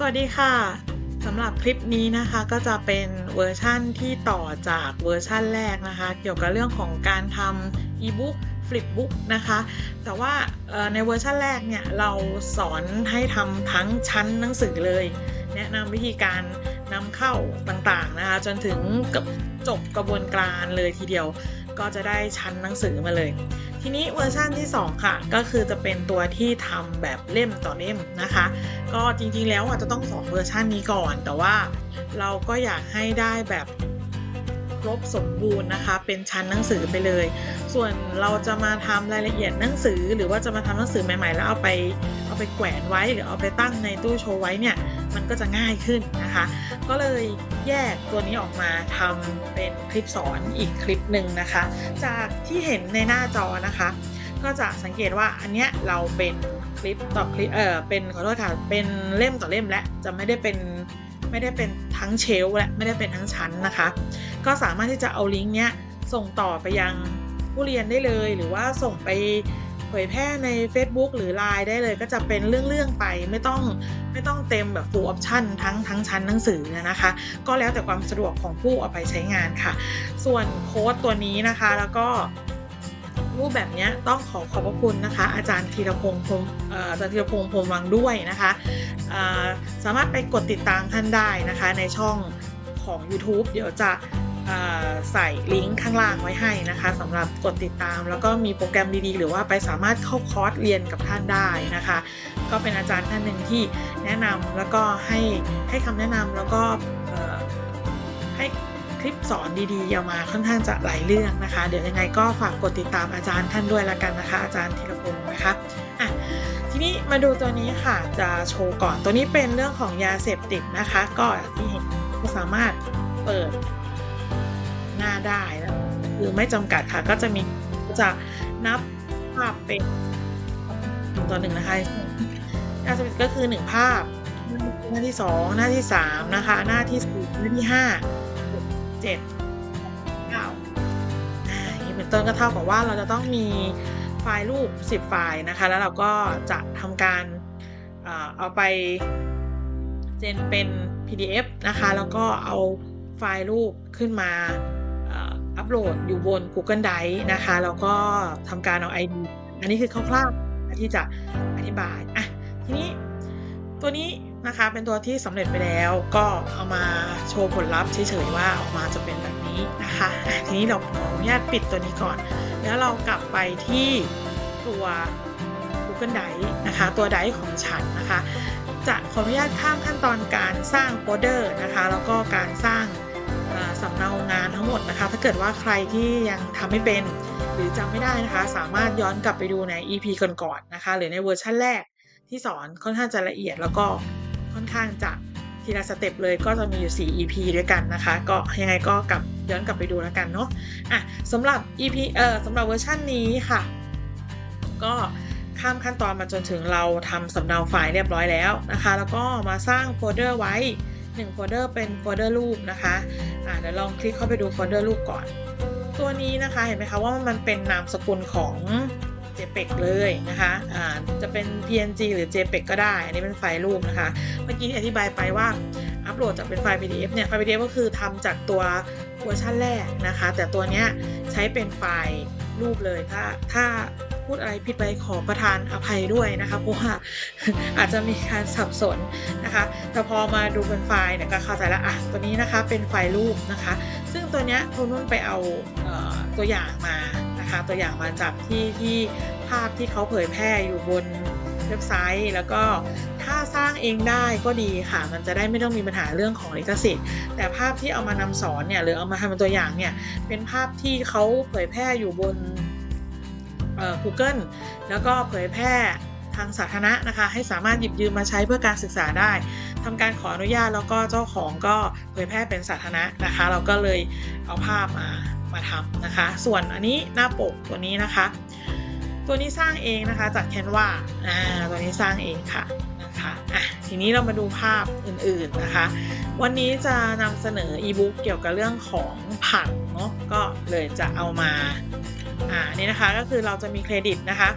สวัสดีค่ะสำหรับคลิปนี้นะคะก็จะเป็นเวอร์ชั่นที่ต่อจากเวอร์ชั่นแรกนะคะ เกี่ยวกับเรื่องของการทำอีบุ๊กฟลิปบุ๊กนะคะ แต่ว่าในเวอร์ชั่นแรกเนี่ยเราสอนให้ทำทั้งชั้นหนังสือเลย แนะนำวิธีการนำเข้าต่างๆนะคะ จนถึงกับจบกระบวนการเลยทีเดียวก็จะได้ชั้นหนังสือมาเลย ทีนี้เวอร์ชั่นที่ 2 ค่ะ ก็คือจะเป็นตัวที่ทำแบบเล่มต่อเล่มนะคะ ก็จริงๆแล้วอาจจะต้องสองเวอร์ชันนี้ก่อน แต่ว่าเราก็อยากให้ได้แบบครบสมบูรณ์นะคะ เป็นชั้นหนังสือไปเลย ส่วนเราจะมาทำรายละเอียดหนังสือ หรือว่าจะมาทำหนังสือใหม่ๆ แล้วเอาไปเอาไปแขวนไว้หรือเอาไปตั้งในตู้โชว์ไว้เนี่ย มันก็จะง่ายขึ้นนะคะ ก็เลยแยกตัวนี้ออกมาทำเป็นคลิปสอนอีกคลิปหนึ่งนะคะ จากที่เห็นในหน้าจอนะคะ ก็จะสังเกตว่าอันเนี้ยเราเป็นคลิปต่อคลิปเออเป็นขอโทษค่ะเป็นเล่มต่อเล่มและจะไม่ได้เป็นไม่ได้เป็นทั้งเชลและไม่ได้เป็นทั้งชั้นนะคะ ก็สามารถที่จะเอาลิงก์เนี้ยส่งต่อไปยังผู้เรียนได้เลย หรือว่าส่งไป เผยแพร่ใน Facebook หรือ Line ได้เลยก็จะเป็นเรื่องๆไปไม่ต้องไม่ต้องเต็มแบบ full option ทั้งทั้งชั้นหนังสือนะคะ ก็แล้วแต่ความสะดวกของผู้เอาไปใช้งานค่ะ ส่วนโค้ดตัวนี้นะคะแล้วก็รูปแบบเนี้ยต้องขอขอบพระคุณนะคะ อาจารย์ธีรพงษ์พรมอาจารย์ธีรพงษ์พรมวังด้วยนะคะสามารถไปกดติดตามท่านได้นะคะในช่องของ YouTube เดี๋ยวจะ ใส่ลิงก์ข้างล่างไว้ให้นะคะสำหรับกดติดตาม แล้วก็มีโปรแกรมดีๆ หรือว่าไปสามารถเข้าคอร์สเรียนกับท่านได้นะคะ ก็เป็นอาจารย์ท่านหนึ่งที่แนะนำแล้วก็ให้ให้คำแนะนำแล้วก็ให้คลิปสอนดีๆเอามาค่อนข้างจะหลายเรื่องนะคะ เดี๋ยวยังไงก็ฝากกดติดตามอาจารย์ท่านด้วยละกันนะคะ อาจารย์ธีรพงศ์นะคะอะทีนี้มาดูตัวนี้ค่ะจะโชว์ก่อนตัวนี้เป็นเรื่องของยาเสพติดนะคะ ก็ที่เห็นก็สามารถเปิด หน้าได้นะคือไม่จำกัดค่ะ ก็จะมีจะนับภาพเป็นหนึ่งต่อหนึ่งนะคะยาเสพติดก็คือหนึ่งภาพ หน้าที่สองหน้าที่สามนะคะ หน้าที่สี่หน้าที่ห้าเจ็ดเก้าอ่าอย่างนี้เป็นต้นก็เท่ากับว่าเราจะต้องมีไฟล์รูป 10 ไฟล์นะคะ แล้วเราก็จะทำการเอาไปเจนเป็น PDF นะคะ แล้วก็เอาไฟล์รูปขึ้นมา อัปโหลดอยู่บน Google Drive นะคะแล้วก็ทำการเอา ID อันนี้คือคร่าวๆที่จะอธิบายอะทีนี้ตัวนี้นะคะเป็นตัวที่สำเร็จไปแล้วก็เอามาโชว์ผลลัพธ์เฉยๆว่าออกมาจะเป็นแบบนี้นะคะทีนี้เราขออนุญาตปิดตัวนี้ก่อน แล้วเรากลับไปที่ตัว Google Drive นะคะ ตัว Drive ของฉันนะคะ จะขออนุญาตข้ามขั้นตอนการสร้างโฟลเดอร์นะคะ แล้วก็การสร้าง สำเนางานทั้งหมดนะคะ ถ้าเกิดว่าใครที่ยังทำไม่เป็น หรือจำไม่ได้นะคะ สามารถย้อนกลับไปดูใน EP ก่อนๆนะคะ หรือในเวอร์ชั่นแรกที่สอนค่อนข้างจะละเอียดแล้วก็ค่อนข้างจะทีละสเต็ปเลยก็จะมีอยู่ 4 EP ด้วยกันนะคะ ก็ยังไงก็กลับย้อนกลับไปดูแล้วกันเนาะอะสำหรับ EP เอ่อสำหรับเวอร์ชันนี้ค่ะ ก็ข้ามขั้นตอนมาจนถึงเราทำสำเนาไฟล์เรียบร้อยแล้วนะคะ แล้วก็มาสร้างโฟลเดอร์ไว้ 1โฟลเดอร์เป็นโฟลเดอร์รูปนะคะอะเดี๋ยวลองคลิกเข้าไปดูโฟลเดอร์รูปก่อน ตัวนี้นะคะเห็นไหมคะว่ามันเป็นนามสกุลของ JPEG เลยนะคะอ่าจะเป็น PNG หรือ JPEG ก็ได้ อันนี้เป็นไฟล์รูปนะคะ เมื่อกี้ที่อธิบายไปว่าอัปโหลดจากเป็นไฟล์ PDF เนี่ย ไฟล์ PDF ก็คือทำจากตัวเวอร์ชันแรกนะคะ แต่ตัวเนี้ยใช้เป็นไฟล์รูปเลย ถ้าถ้า พูดอะไรผิดไปขอประทานอภัยด้วยนะคะเพราะว่าอาจจะมีการสับสนนะคะแต่พอมาดูเป็นไฟล์เนี่ยก็เข้าใจแล้วอะตัวนี้นะคะเป็นไฟล์รูปนะคะ ซึ่งตัวเนี้ยคุณนุ่นไปเอาเออตัวอย่างมานะคะตัวอย่างมาจากที่ที่ภาพที่เขาเผยแพร่อยู่บนเว็บไซต์ แล้วก็ถ้าสร้างเองได้ก็ดีค่ะ มันจะได้ไม่ต้องมีปัญหาเรื่องของลิขสิทธิ์ แต่ภาพที่เอามานำสอนเนี่ยหรือเอามาทำเป็นตัวอย่างเนี่ยเป็นภาพที่เขาเผยแพร่อยู่บน Google แล้วก็เผยแพร่ทางสาธารณะนะคะ ให้สามารถหยิบยืมมาใช้เพื่อการศึกษาได้ทำการขออนุญาตแล้วก็เจ้าของก็เผยแพร่เป็นสาธารณะนะคะ เราก็เลยเอาภาพมามาทำนะคะ ส่วนอันนี้หน้าปกตัวนี้นะคะ ตัวนี้สร้างเองนะคะจาก Canva อ่าตัวนี้สร้างเองค่ะนะคะอะทีนี้เรามาดูภาพอื่นๆนะคะ วันนี้จะนำเสนออีบุ๊กเกี่ยวกับเรื่องของผักเนาะก็เลยจะเอามา อ่านี่นะคะก็คือเราจะมีเครดิตนะคะ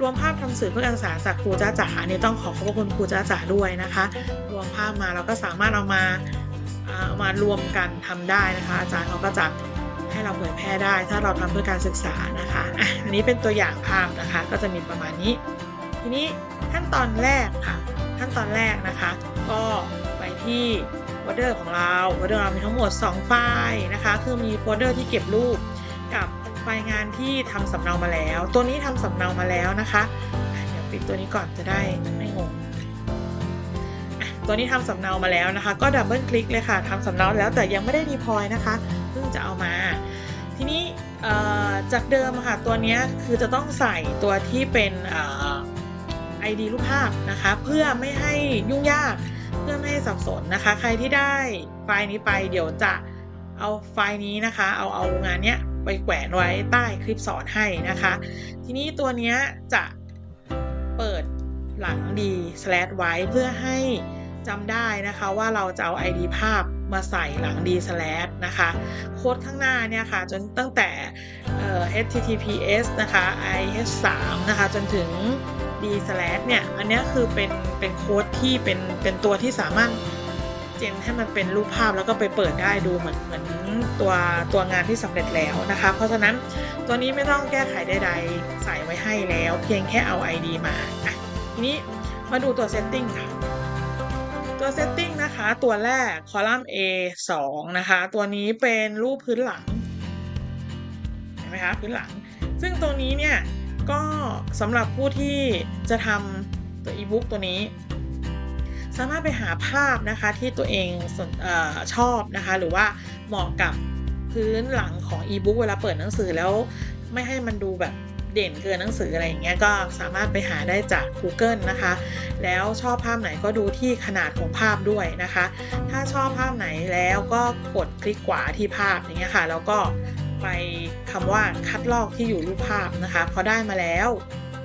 รวมภาพทำสื่อเพื่อการศึกษาจากครูจ้าจ๋าอันนี้ต้องขอขอบพระคุณครูจ้าจ๋าด้วยนะคะ รวมภาพมาเราก็สามารถเอามาเอามารวมกันทำได้นะคะ อาจารย์เขาก็จะให้เราเผยแพร่ได้ ถ้าเราทำเพื่อการศึกษานะคะอะอันนี้เป็นตัวอย่างภาพนะคะ ก็จะมีประมาณนี้ ทีนี้ขั้นตอนแรกค่ะ ขั้นตอนแรกนะคะ ก็ไปที่โฟลเดอร์ของเราโฟลเดอร์เรามีทั้งหมด 2 ไฟล์นะคะ คือมีโฟลเดอร์ที่เก็บรูปกับ ไฟล์งานที่ทำสำเนามาแล้ว ตัวนี้ทำสำเนามาแล้วนะคะ เดี๋ยวปิดตัวนี้ก่อนจะได้ไม่งงตัวนี้ทำสำเนามาแล้วนะคะ ก็ดับเบิลคลิกเลยค่ะทำสำเนาแล้วแต่ยังไม่ได้ดีพอยนะคะเพิ่งจะเอามา ทีนี้จากเดิมค่ะตัวนี้คือจะต้องใส่ตัวที่เป็นเอ่อ ID รูปภาพนะคะ เพื่อไม่ให้ยุ่งยากเพื่อไม่ให้สับสนนะคะ ใครที่ได้ไฟล์นี้ไปเดี๋ยวจะเอาไฟล์นี้นะคะ เอาเอางานเนี้ย ไปแขวนไว้ใต้คลิปสอนให้นะคะ ทีนี้ตัวนี้จะเปิดหลังดี slash ไว้เพื่อให้จำได้นะคะว่าเราจะเอา ID ภาพมาใส่หลังดี slash นะคะ โค้ดข้างหน้าเนี่ยค่ะ จนตั้งแต่ https นะคะ ih3 นะคะ จนถึง d slash เนี่ย อันนี้คือเป็นเป็นโค้ดที่เป็นเป็นตัวที่สามารถ เจนให้มันเป็นรูปภาพแล้วก็ไปเปิดได้ดูเหมือนเหมือนตัวตัวงานที่สำเร็จแล้วนะคะ เพราะฉะนั้นตัวนี้ไม่ต้องแก้ไขใดๆใส่ไว้ให้แล้ว เพียงแค่เอา ID มาอะทีนี้มาดูตัว setting ค่ะตัว setting นะคะ ตัวแรกคอลัมน์ A 2นะคะ ตัวนี้เป็นรูปพื้นหลังเห็นไหมคะพื้นหลัง ซึ่งตรงนี้เนี่ยก็สำหรับผู้ที่จะทำตัวอีบุ๊กตัวนี้ สามารถไปหาภาพนะคะที่ตัวเองเออชอบนะคะ หรือว่าเหมาะกับพื้นหลังของอีบุ๊กเวลาเปิดหนังสือแล้วไม่ให้มันดูแบบเด่นเกินหนังสืออะไรอย่างเงี้ยก็สามารถไปหาได้จาก Google นะคะ แล้วชอบภาพไหนก็ดูที่ขนาดของภาพด้วยนะคะ ถ้าชอบภาพไหนแล้วก็กดคลิกขวาที่ภาพอย่างเงี้ยค่ะ แล้วก็ไปคำว่าคัดลอกที่อยู่รูปภาพนะคะพอได้มาแล้ว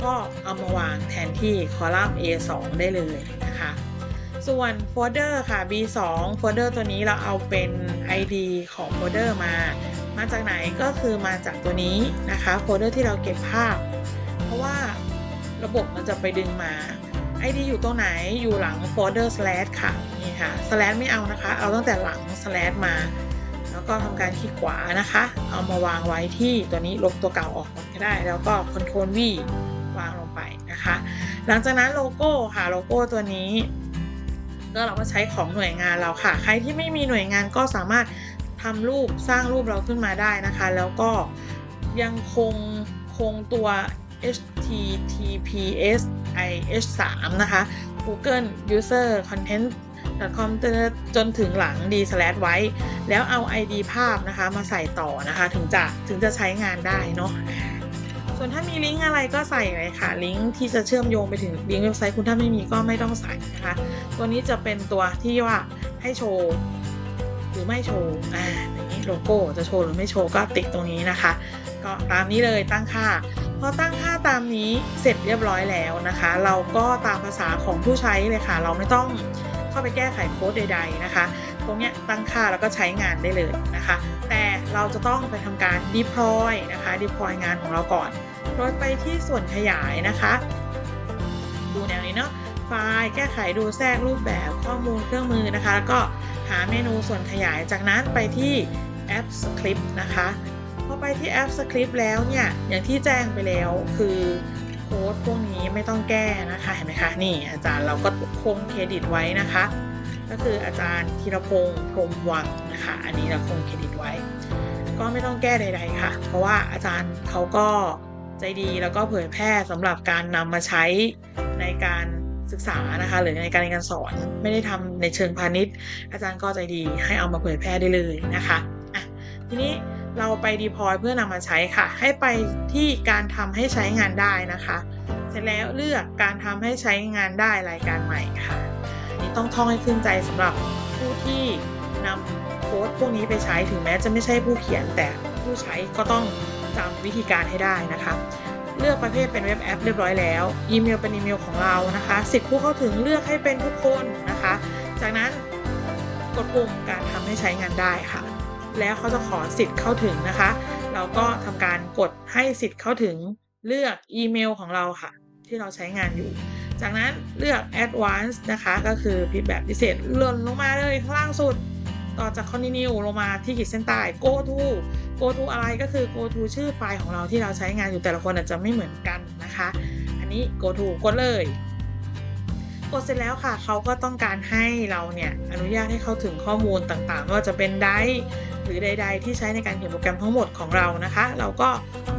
ก็เอามาวางแทนที่คอลัมน์ A2 ได้เลยนะคะ ส่วนโฟลเดอร์ค่ะ B2 โฟลเดอร์ตัวนี้เราเอาเป็น ID ของโฟลเดอร์มา มาจากไหนก็คือมาจากตัวนี้นะคะโฟลเดอร์ที่เราเก็บภาพ เพราะว่าระบบมันจะไปดึงมา ID อยู่ตรงไหนอยู่หลังโฟลเดอร์ slash ค่ะนี่ค่ะ slash ไม่เอานะคะ เอาตั้งแต่หลัง slash มา แล้วก็ทำการคลิกขวานะคะ เอามาวางไว้ที่ตัวนี้ลบตัวเก่าออกก่อนก็ได้ แล้วก็ Ctrl V วางลงไปนะคะ หลังจากนั้นโลโก้ค่ะโลโก้ตัวนี้ ก็เราก็ใช้ของหน่วยงานเราค่ะ ใครที่ไม่มีหน่วยงานก็สามารถทำรูปสร้างรูปเราขึ้นมาได้นะคะ แล้วก็ยังคงคงตัว https ih3 นะคะ Google User Content com จนถึงหลัง d slash ไว้ แล้วเอา ID ภาพนะคะมาใส่ต่อนะคะ ถึงจะถึงจะใช้งานได้เนาะ ส่วนถ้ามีลิงก์อะไรก็ใส่เลยค่ะ ลิงก์ที่จะเชื่อมโยงไปถึงลิงก์เว็บไซต์คุณถ้าไม่มีก็ไม่ต้องใส่นะคะ ตัวนี้จะเป็นตัวที่ว่าให้โชว์หรือไม่โชว์อ่าอย่างนี้โลโก้จะโชว์หรือไม่โชว์ก็ติดตรงนี้นะคะ ก็ตามนี้เลยตั้งค่าพอตั้งค่าตามนี้เสร็จเรียบร้อยแล้วนะคะ เราก็ตามภาษาของผู้ใช้เลยค่ะ เราไม่ต้องเข้าไปแก้ไขโค้ดใด ๆนะคะ ตรงเนี้ยตั้งค่าแล้วก็ใช้งานได้เลยนะคะ แต่เราจะต้องไปทำการ deploy นะคะ deploy งานของเราก่อนโดยไปที่ส่วนขยายนะคะ ดูแนวนี้เนาะไฟล์แก้ไขดูแทรกรูปแบบข้อมูลเครื่องมือนะคะ แล้วก็หาเมนูส่วนขยายจากนั้นไปที่แอป Script นะคะพอไปที่แอป Script แล้วเนี่ย อย่างที่แจ้งไปแล้วคือโค้ดพวกนี้ไม่ต้องแก้นะคะ เห็นไหมคะ นี่อาจารย์เราก็คงเครดิตไว้นะคะ ก็คืออาจารย์ธีรพงศ์พรมวังนะคะ อันนี้เราคงเครดิตไว้ ก็ไม่ต้องแก้ใดๆค่ะ เพราะว่าอาจารย์เขาก็ใจดีแล้วก็เผยแพร่สำหรับการนำมาใช้ในการศึกษานะคะหรือในการเรียนการสอนไม่ได้ทำในเชิงพาณิชย์ อาจารย์ก็ใจดีให้เอามาเผยแพร่ได้เลยนะคะอะทีนี้เราไปดีพอยเพื่อนำมาใช้ค่ะ ให้ไปที่การทำให้ใช้งานได้นะคะ เสร็จแล้วเลือกการทำให้ใช้งานได้รายการใหม่ค่ะ นนี้ต้องท่องให้ขึ้นใจสำหรับผู้ที่นำโค้ดพวกนี้ไปใช้ถึงแม้จะไม่ใช่ผู้เขียนแต่ผู้ใช้ก็ต้องจำวิธีการให้ได้นะคะ เลือกประเภทเป็นเว็บแอปเรียบร้อยแล้ว อีเมลเป็นอีเมลของเรานะคะสิทธิผู้เข้าถึงเลือกให้เป็นทุกคนนะคะ จากนั้นกดปุ่มการทำให้ใช้งานได้ค่ะ แล้วเขาจะขอสิทธิ์เข้าถึงนะคะ เราก็ทำการกดให้สิทธิ์เข้าถึงเลือกอีเมลของเราค่ะ ที่เราใช้งานอยู่ จากนั้นเลือก Advanced นะคะ ก็คือพิมพ์แบบพิเศษหล่นลงมาเลยข้างล่างสุด ต่อจาก continue ลงมาที่ขีดเส้นใต้ go to go to อะไรก็คือ go to ชื่อไฟล์ของเราที่เราใช้งานอยู่แต่ละคนอาจจะไม่เหมือนกันนะคะ อันนี้ go to กดเลย กดเสร็จแล้วค่ะ เขาก็ต้องการให้เราเนี่ย อนุญาตให้เข้าถึงข้อมูลต่างๆ ว่าจะเป็นไดร์หรือใด ๆ ที่ใช้ในการเขียนโปรแกรมทั้งหมดของเรานะคะ เราก็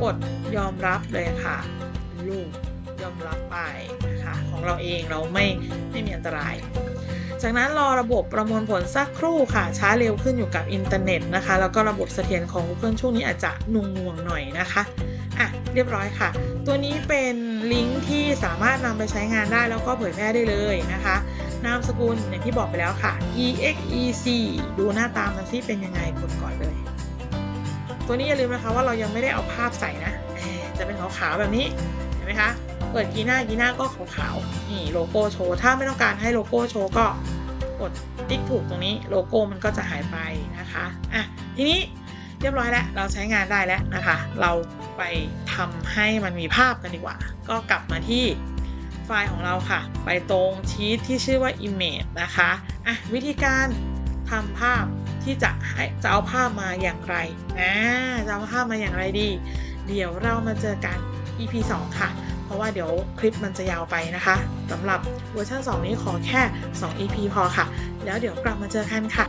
กดยอมรับเลยค่ะลูก ยอมรับไปนะคะของเราเองเราไม่ไม่มีอันตราย จากนั้นรอระบบประมวลผลสักครู่ค่ะ ช้าเร็วขึ้นอยู่กับอินเทอร์เน็ตนะคะ แล้วก็ระบบเสถียรของ Google ช่วงนี้อาจจะหน่วงหน่อยนะคะอะเรียบร้อยค่ะ ตัวนี้เป็นลิงก์ที่สามารถนำไปใช้งานได้แล้วก็เผยแพร่ได้เลยนะคะ นามสกุลอย่างที่บอกไปแล้วค่ะ exec ดูหน้าตามันซิเป็นยังไงกดก่อนเลย ตัวนี้อย่าลืมนะคะว่าเรายังไม่ได้เอาภาพใส่นะ จะเป็นขาวๆแบบนี้ ไหมคะ เปิดกีหน้ากีหน้าก็ขาวๆนี่โลโก้โชว์ ถ้าไม่ต้องการให้โลโก้โชว์ก็กดติ๊กถูกตรงนี้โลโก้มันก็จะหายไปนะคะอะทีนี้เรียบร้อยแล้วเราใช้งานได้แล้วนะคะ เราไปทำให้มันมีภาพกันดีกว่า ก็กลับมาที่ไฟล์ของเราค่ะ ไปตรงชีตที่ชื่อว่า image นะคะอะวิธีการทำภาพที่จะให้จะเอาภาพมาอย่างไรนะจะเอาภาพมาอย่างไรดี เดี๋ยวเรามาเจอกัน EP 2 ค่ะ เพราะว่าเดี๋ยวคลิปมันจะยาวไปนะคะสำหรับเวอร์ชัน2 นี้ขอแค่ 2 EP พอค่ะ แล้วเดี๋ยวกลับมาเจอกันค่ะ